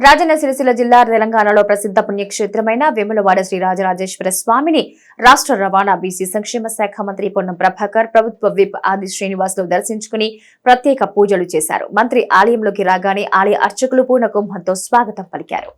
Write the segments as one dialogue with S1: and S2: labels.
S1: రాజన్న సిరిసిల్ల జిల్లా తెలంగాణలో ప్రసిద్ధ పుణ్యక్షేత్రమైన వేములవాడ శ్రీ రాజరాజేశ్వర స్వామిని రాష్ట్ర రవాణా బీసీ సంక్షేమ శాఖ మంత్రి పొన్నం ప్రభాకర్ ప్రభుత్వ విప్ ఆది శ్రీనివాసులు దర్శించుకుని ప్రత్యేక పూజలు చేశారు. మంత్రి ఆలయంలోకి రాగానే ఆలయ అర్చకులు పూర్ణ కుంభంతో స్వాగతం పలికారు.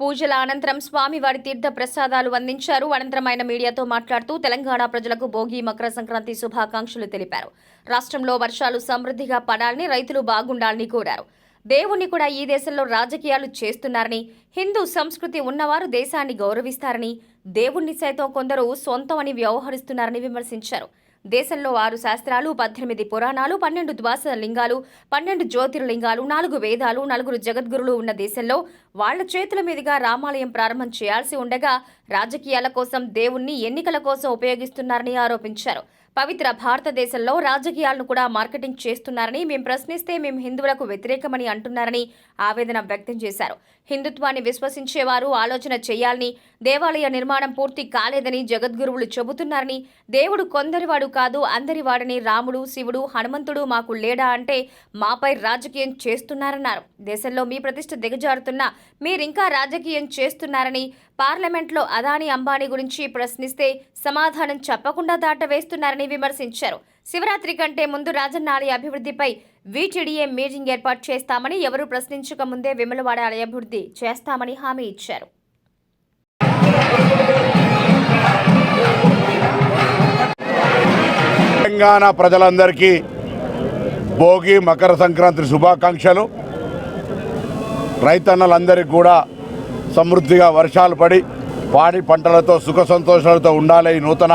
S1: పూజల అనంతరం స్వామివారి తీర్థ ప్రసాదాలు అందించారు. అనంతరం ఆయన మీడియాతో మాట్లాడుతూ తెలంగాణ ప్రజలకు భోగి మకర సంక్రాంతి శుభాకాంక్షలు తెలిపారు. రాష్ట్రంలో వర్షాలు సమృద్ధిగా పడాలని రైతులు బాగుండాలని కోరారు. దేవుణ్ణి కూడా ఈ దేశంలో రాజకీయాలు చేస్తున్నారని హిందూ సంస్కృతి ఉన్నవారు దేశాన్ని గౌరవిస్తారని దేవుణ్ణి సైతం కొందరు సొంతమని వ్యవహరిస్తున్నారని విమర్శించారు. దేశంలో ఆరు శాస్త్రాలు పద్దెనిమిది పురాణాలు పన్నెండు ద్వాస లింగాలు పన్నెండు జ్యోతిర్లింగాలు నాలుగు వేదాలు నలుగురు జగద్గురులు ఉన్న దేశంలో వాళ్ళ చేతుల మీదుగా రామాలయం ప్రారంభం చేయాల్సి ఉండగా రాజకీయాల కోసం దేవుణ్ణి ఎన్నికల కోసం ఉపయోగిస్తున్నారని ఆరోపించారు. పవిత్ర భారతదేశంలో రాజకీయాలను కూడా మార్కెటింగ్ చేస్తున్నారని మేము ప్రశ్నిస్తే మేము హిందువులకు వ్యతిరేకమని అంటున్నారని ఆవేదన వ్యక్తం చేశారు. హిందుత్వాన్ని విశ్వసించేవారు ఆలోచన చేయాలని దేవాలయ నిర్మాణం పూర్తి కాలేదని జగద్గురువులు చెబుతున్నారని దేవుడు కొందరివాడు కాదు అందరివాడని రాముడు శివుడు హనుమంతుడు మాకు లేడా అంటే మాపై రాజకీయం చేస్తున్నారన్నారు. దేశంలో మీ ప్రతిష్ట దిగజారుతున్నా మీరింకా రాజకీయం చేస్తున్నారని పార్లమెంట్లో అదానీ అంబానీ గురించి ప్రశ్నిస్తే సమాధానం చెప్పకుండా దాటవేస్తున్నారని విమర్శించారు. శివరాత్రి కంటే ముందు రాజన్నాలయ అభివృద్ధిపై వీటీడీఏ మీటింగ్ ఏర్పాటు చేస్తామని ఎవరూ ప్రశ్నించక ముందే విమలవాడ ఆలయ అభివృద్ధి చేస్తామని హామీ ఇచ్చారు.
S2: తెలంగాణ ప్రజలందరికీ భోగి మకర సంక్రాంతి శుభాకాంక్షలు. రైతన్నలందరికీ కూడా సమృద్ధిగా వర్షాలు పడి పాడి పంటలతో సుఖ సంతోషాలతో ఉండాలి ఈ నూతన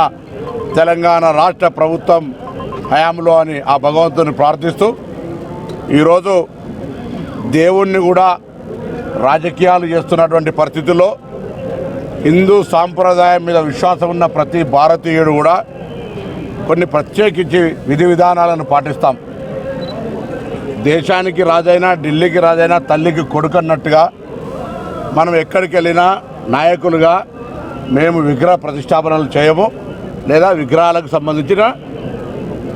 S2: తెలంగాణ రాష్ట్ర ప్రభుత్వం హయాంలో అని ఆ భగవంతుని ప్రార్థిస్తూ ఈరోజు దేవుణ్ణి కూడా రాజకీయాలు చేస్తున్నటువంటి పరిస్థితుల్లో హిందూ సాంప్రదాయం మీద విశ్వాసం ఉన్న ప్రతి భారతీయుడు కూడా కొన్ని ప్రత్యేకించి విధి విధానాలను పాటిస్తాం. దేశానికి రాజైనా ఢిల్లీకి రాజైనా తల్లికి కొడుకన్నట్టుగా మనం ఎక్కడికి వెళ్ళినా నాయకులుగా మేము విగ్రహ ప్రతిష్టాపనలు చేయము. లేదా విగ్రహాలకు సంబంధించిన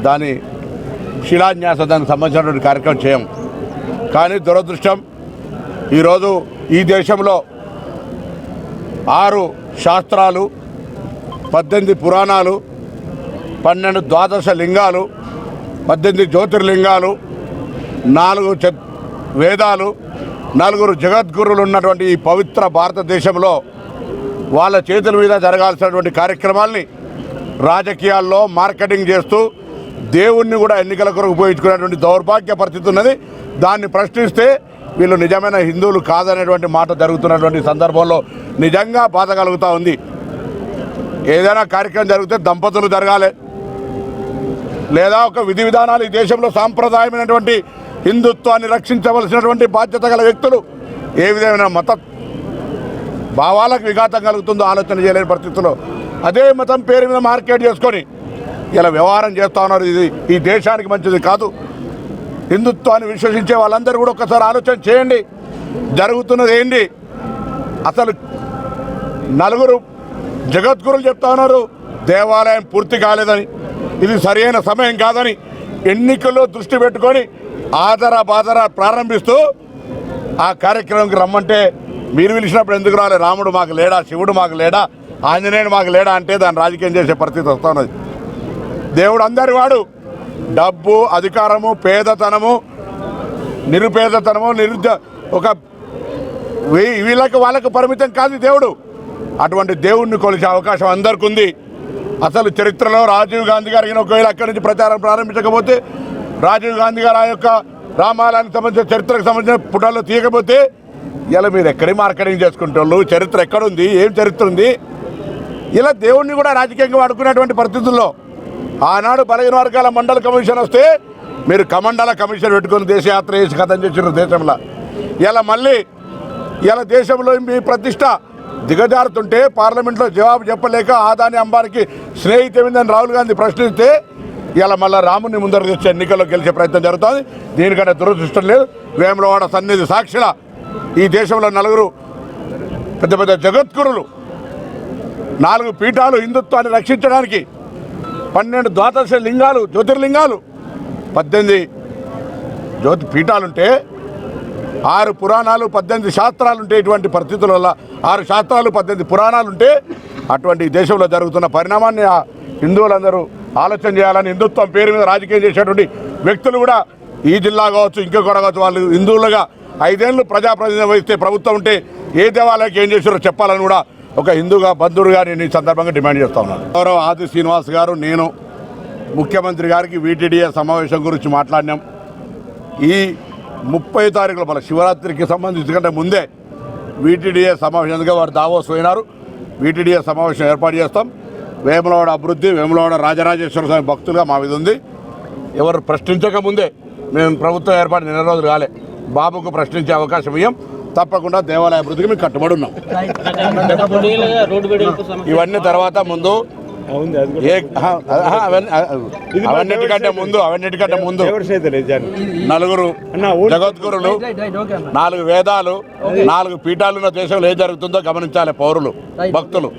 S2: దాని శిలాన్యాస దానికి సంబంధించినటువంటి కార్యక్రమం చేయము కానీ దురదృష్టం ఈరోజు ఈ దేశంలో ఆరు శాస్త్రాలు పద్దెనిమిది పురాణాలు పన్నెండు ద్వాదశ లింగాలు పద్దెనిమిది జ్యోతిర్లింగాలు నాలుగు వేదాలు నలుగురు జగద్గురులు ఉన్నటువంటి ఈ పవిత్ర భారతదేశంలో వాళ్ళ చేతుల మీద జరగాల్సినటువంటి కార్యక్రమాల్ని రాజకీయాల్లో మార్కెటింగ్ చేస్తూ దేవుణ్ణి కూడా ఎన్నికల కొరకు ఉపయోగించుకునేటువంటి దౌర్భాగ్య పరిస్థితి ఉన్నది. దాన్ని ప్రశ్నిస్తే వీళ్ళు నిజమైన హిందువులు కాదనేటువంటి మాట జరుగుతున్నటువంటి సందర్భంలో నిజంగా బాధ కలుగుతూ ఉంది. ఏదైనా కార్యక్రమం జరిగితే దంపతులు జరగాలి. లేదా ఒక విధి విధానాలు ఈ దేశంలో సాంప్రదాయమైనటువంటి హిందుత్వాన్ని రక్షించవలసినటువంటి బాధ్యత గల వ్యక్తులు ఏ విధమైన మత భావాలకు విఘాతం కలుగుతుందో ఆలోచన చేయలేని పరిస్థితుల్లో అదే మతం పేరు మీద మార్కెట్ చేసుకొని ఇలా వ్యవహారం చేస్తా ఉన్నారు. ఇది ఈ దేశానికి మంచిది కాదు. హిందుత్వాన్ని విశ్వసించే వాళ్ళందరూ కూడా ఒకసారి ఆలోచన చేయండి. జరుగుతున్నది ఏంటి? అసలు నలుగురు జగద్గురులు చెప్తా ఉన్నారు దేవాలయం పూర్తి కాలేదని. ఇది సరైన సమయం కాదని ఎన్నికల్లో దృష్టి పెట్టుకొని ఆదర బాదర ప్రారంభిస్తూ ఆ కార్యక్రమంకి రమ్మంటే మీరు పిలిచినప్పుడు ఎందుకు రాలే? రాముడు మాకు లేడా? శివుడు మాకు లేడా? ఆంజనేయుడు మాకు లేడా అంటే దాన్ని రాజకీయం చేసే పరిస్థితి వస్తూ ఉన్నది. దేవుడు అందరి వాడు. డబ్బు అధికారము పేదతనము నిరుపేదతనము నిరుద్య ఒక వీ- వీళ్ళకి వాళ్ళకి పరిమితం కాదు దేవుడు. అటువంటి దేవుణ్ణి కొలిచే అవకాశం అందరికి ఉంది అసలు చరిత్రలో రాజీవ్ గాంధీ గారు ఒకవేళ అక్కడి నుంచి ప్రచారం ప్రారంభించకపోతే రాజీవ్ గాంధీ గారు ఆ యొక్క రామాలయానికి సంబంధించిన చరిత్రకు సంబంధించిన పుటాల్లో తీయకపోతే ఇలా మీరు ఎక్కడి మార్కెటింగ్ చేసుకుంటారు చరిత్ర ఎక్కడుంది? ఏం చరిత్ర ఉంది? ఇలా దేవుణ్ణి కూడా రాజకీయంగా వాడుకునేటువంటి పరిస్థితుల్లో ఆనాడు బలహీన వర్గాల మండల కమిషన్ వస్తే మీరు కమండల కమిషన్ పెట్టుకొని దేశయాత్ర చేసి కథం చేసిన దేశంలో. ఇలా మళ్ళీ ఇలా దేశంలో మీ ప్రతిష్ట దిగజారుతుంటే పార్లమెంట్లో జవాబు చెప్పలేక ఆదాని అంబానికి స్నేహితమైందని రాహుల్ గాంధీ ప్రశ్నిస్తే ఇలా మళ్ళీ రాముని ముందర తెచ్చే ఎన్నికల్లో గెలిచే ప్రయత్నం జరుగుతుంది. దీనికంటే దురదృష్టం లేదు. వేములవాడ సన్నిధి సాక్షిల ఈ దేశంలో నలుగురు పెద్ద పెద్ద జగద్గురులు నాలుగు పీఠాలు హిందుత్వాన్ని రక్షించడానికి పన్నెండు ద్వాదశ లింగాలు జ్యోతిర్లింగాలు పద్దెనిమిది జ్యోతి పీఠాలుంటే ఆరు పురాణాలు పద్దెనిమిది శాస్త్రాలు ఉంటే ఇటువంటి పరిస్థితుల వల్ల ఆరు శాస్త్రాలు పద్దెనిమిది పురాణాలు ఉంటే అటువంటి దేశంలో జరుగుతున్న పరిణామాన్ని ఆ హిందువులందరూ ఆలోచన చేయాలని హిందుత్వం పేరు మీద రాజకీయం చేసేటువంటి వ్యక్తులు కూడా ఈ జిల్లా కావచ్చు ఇంకొకటి కావచ్చు వాళ్ళు హిందువులుగా ఐదేళ్ళు ప్రజాప్రతినిధి వహిస్తే ప్రభుత్వం ఉంటే ఏ దేవాలయానికి ఏం చేశారో చెప్పాలని కూడా ఒక హిందూగా బంధువుగా నేను ఈ సందర్భంగా డిమాండ్ చేస్తా ఉన్నాను. గౌరవ ఆది శ్రీనివాస్ గారు నేను ముఖ్యమంత్రి గారికి వీటీడీఏ సమావేశం గురించి మాట్లాడినాం. ఈ ముప్పై తారీఖుల లోపల శివరాత్రికి సంబంధించి కంటే ముందే వీటీడీఏ సమావేశంగా వారు దావోస్ పోయినారు. వీటీడీఏ సమావేశం ఏర్పాటు చేస్తాం. వేములవాడ అభివృద్ధి వేములవాడ రాజరాజేశ్వర స్వామి భక్తులుగా మా మీద ఉంది. ఎవరు ప్రశ్నించక ముందే మేము ప్రభుత్వం ఏర్పాటు నెల రోజులు కాలే. బాబుకు ప్రశ్నించే అవకాశం ఇయ్యం. తప్పకుండా దేవాలయ అభివృద్ధికి మేము కట్టుబడి ఉన్నాం. ఇవన్నీ తర్వాత ముందు అవన్నిటికంటే ముందు అవన్నిటికంటే ముందు నలుగురు జగద్గురులు నాలుగు వేదాలు నాలుగు పీఠాలున్న దేశంలో ఏం జరుగుతుందో గమనించాలి పౌరులు భక్తులు.